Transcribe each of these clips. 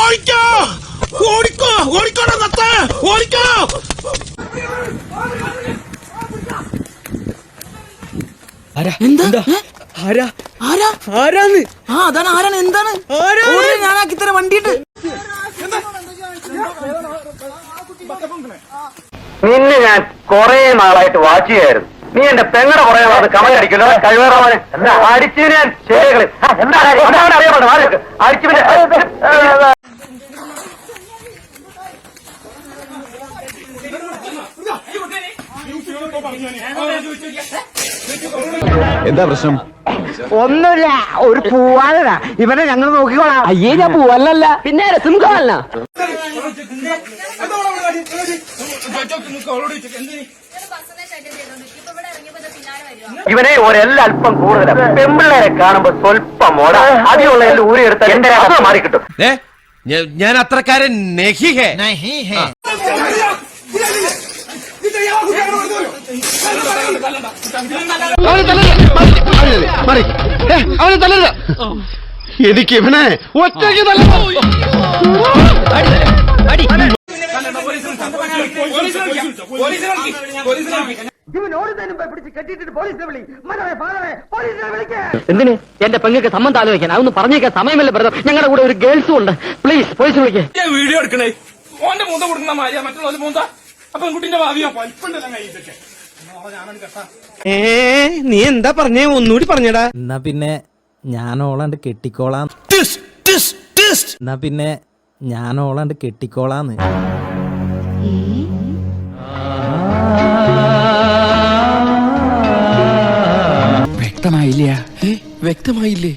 ഓടിക്കോ. ഓടിക്കോ. ഓടിക്കോടാ നത്ത. ഓടിക്കോ. എന്താ? ആരാ? ആരാ? ആരാന്ന്? ആ അതാണ് ആരാണ്? എന്താണ്? ഓടി, ഞാനാക്കി തരാം വണ്ടിയിട്ട് നിന്നെ ഞാൻ കൊറേ നാളായിട്ട് വാച്ച് ചെയ്യായിരുന്നു. നീ എന്റെ പെങ്ങടെ കുറെ നാളത് കമന്റ് അടിക്കല്ലോ കഴിവേറവനെ അടിച്ചു ഞാൻ ശരികൾ എന്താ? അറിയാൻ പാടില്ല അടിച്ചു എന്താ പ്രശ്നം? ഒന്നുമില്ല. ഒരു പൂവാലനാ ഇവനെ ഞങ്ങൾ നോക്കിക്കോളാം. അയ്യേ ഞാൻ പൂവല്ലല്ല പിന്നെ സിംഹമല്ല ഇവനെ ഒരെല്ലല്പം കൂടുതലാണ് പെമ്പിള്ളേരെ കാണുമ്പോ സ്വല്പം മോട അതിലുള്ള എല്ലാം ഊരിയെടുത്ത എന്റെ രാഷ്ട്രം മാറി കിട്ടും. ഞാൻ അത്രക്കാരൻ നെഹിഹേ. എനിക്ക് ഇവനെ ഒറ്റയ്ക്ക് എന്തിന്? എന്റെ പെങ്ങൾക്ക് സംബന്ധം ആലോചിക്കാൻ. അതൊന്നും പറഞ്ഞേക്കാൻ സമയമല്ല ബ്രദർ. ഞങ്ങളുടെ കൂടെ ഒരു ഗേൾസും ഉണ്ട്. പ്ലീസ് പോലീസ് വിളിക്കേ. വീഡിയോ എടുക്കണേ. ഓന്റെ മൂത്ത കൊടുക്കുന്ന മാരിയാ മറ്റുള്ള മൂത്ത? അപ്പൊ കുട്ടിന്റെ ഭാവിയാ പൽപ്പുണ്ടല്ലോ കൈയിട്ടൊക്കെ ഏ നീ എന്താ പറഞ്ഞേ? ഒന്നുകൂടി പറഞ്ഞടാ. എന്നാ പിന്നെ ഞാൻ ഓളാണ്ട് കെട്ടിക്കോളാം എന്നാ പിന്നെ ഞാൻ ഓളാണ്ട് കെട്ടിക്കോളാന്ന് വ്യക്തമായില്ല? ഏ വ്യക്തമായില്ലേ?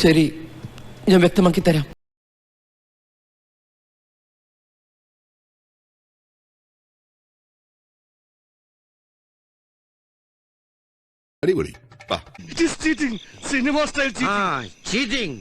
ശരി ഞാൻ വ്യക്തമാക്കി തരാം. അടിപൊളി. Cinema style cheating